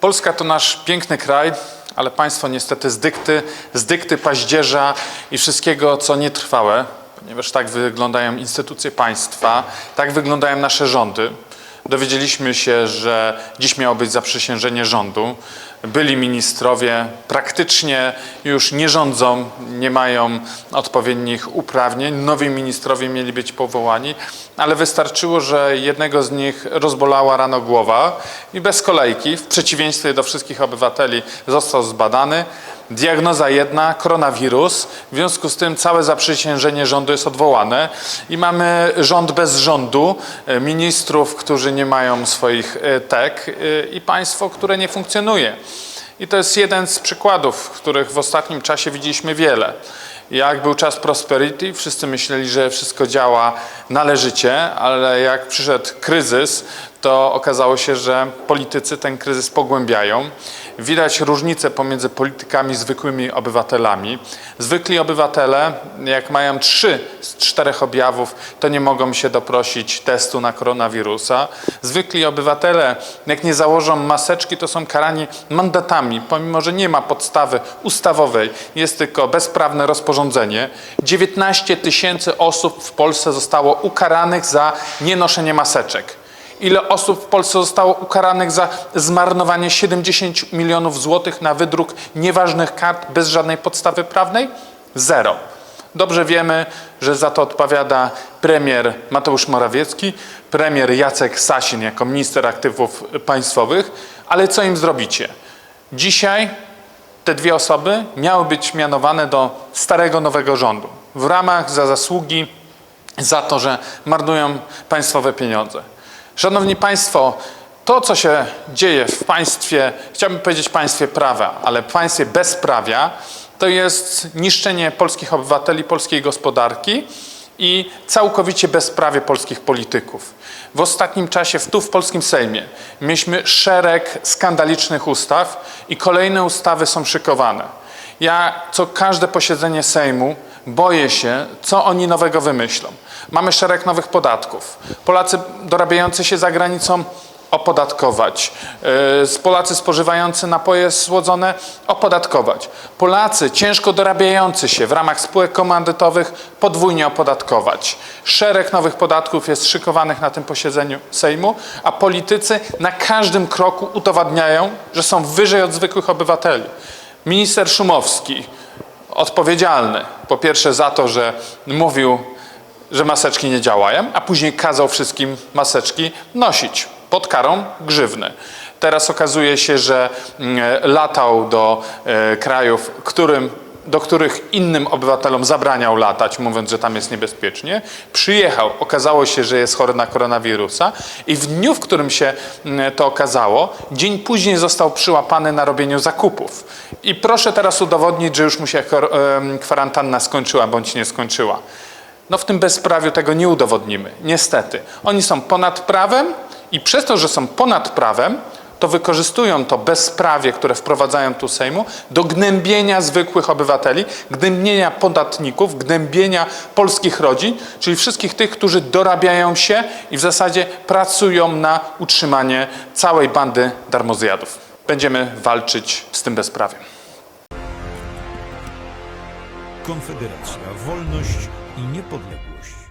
Polska to nasz piękny kraj, ale państwo niestety z dykty, z dykty paździerza i wszystkiego, co nietrwałe, ponieważ tak wyglądają instytucje państwa, tak wyglądają nasze rządy. Dowiedzieliśmy się, że dziś miało być zaprzysiężenie rządu. Byli ministrowie praktycznie już nie rządzą, nie mają odpowiednich uprawnień. Nowi ministrowie mieli być powołani, ale wystarczyło, że jednego z nich rozbolała rano głowa i bez kolejki, w przeciwieństwie do wszystkich obywateli, został zbadany. Diagnoza jedna, koronawirus. W związku z tym całe zaprzysiężenie rządu jest odwołane i mamy rząd bez rządu, e, ministrów, którzy nie mają swoich e, tek e, i państwo, które nie funkcjonuje. I to jest jeden z przykładów, których w ostatnim czasie widzieliśmy wiele. Jak był czas prosperity, wszyscy myśleli, że wszystko działa należycie, ale jak przyszedł kryzys, to okazało się, że politycy ten kryzys pogłębiają. Widać różnicę pomiędzy politykami zwykłymi obywatelami. Zwykli obywatele, jak mają trzy z czterech objawów, to nie mogą się doprosić testu na koronawirusa. Zwykli obywatele, jak nie założą maseczki, to są karani mandatami, pomimo że nie ma podstawy ustawowej, jest tylko bezprawne rozporządzenie. 19 tysięcy osób w Polsce zostało ukaranych za nienoszenie maseczek. Ile osób w Polsce zostało ukaranych za zmarnowanie 70 milionów złotych na wydruk nieważnych kart bez żadnej podstawy prawnej? Zero. Dobrze wiemy, że za to odpowiada premier Mateusz Morawiecki, premier Jacek Sasin jako minister aktywów państwowych, ale co im zrobicie? Dzisiaj te dwie osoby miały być mianowane do starego nowego rządu w ramach za zasługi za to, że marnują państwowe pieniądze. Szanowni Państwo, to, co się dzieje w państwie, chciałbym powiedzieć państwie prawa, ale państwie bezprawia, to jest niszczenie polskich obywateli, polskiej gospodarki i całkowicie bezprawie polskich polityków. W ostatnim czasie w- tu w polskim Sejmie mieliśmy szereg skandalicznych ustaw i kolejne ustawy są szykowane. Ja co każde posiedzenie Sejmu boję się, co oni nowego wymyślą. Mamy szereg nowych podatków. Polacy dorabiający się za granicą opodatkować. Yy, Polacy spożywający napoje słodzone opodatkować. Polacy ciężko dorabiający się w ramach spółek komandytowych podwójnie opodatkować. Szereg nowych podatków jest szykowanych na tym posiedzeniu Sejmu, a politycy na każdym kroku udowadniają, że są wyżej od zwykłych obywateli. Minister Szumowski, odpowiedzialny po pierwsze za to, że mówił, że maseczki nie działają, a później kazał wszystkim maseczki nosić pod karą grzywny. Teraz okazuje się, że mm, latał do e, krajów, którym, do których innym obywatelom zabraniał latać, mówiąc, że tam jest niebezpiecznie. Przyjechał, okazało się, że jest chory na koronawirusa i w dniu, w którym się mm, to okazało, dzień później został przyłapany na robieniu zakupów. I proszę teraz udowodnić, że już mu się kwarantanna skończyła bądź nie skończyła. No w tym bezprawiu tego nie udowodnimy, niestety. Oni są ponad prawem i przez to, że są ponad prawem, to wykorzystują to bezprawie, które wprowadzają tu Sejmu, do gnębienia zwykłych obywateli, gnębienia podatników, gnębienia polskich rodzin, czyli wszystkich tych, którzy dorabiają się i w zasadzie pracują na utrzymanie całej bandy darmozjadów. Będziemy walczyć z tym bezprawiem. Konfederacja, wolność i niepodległość.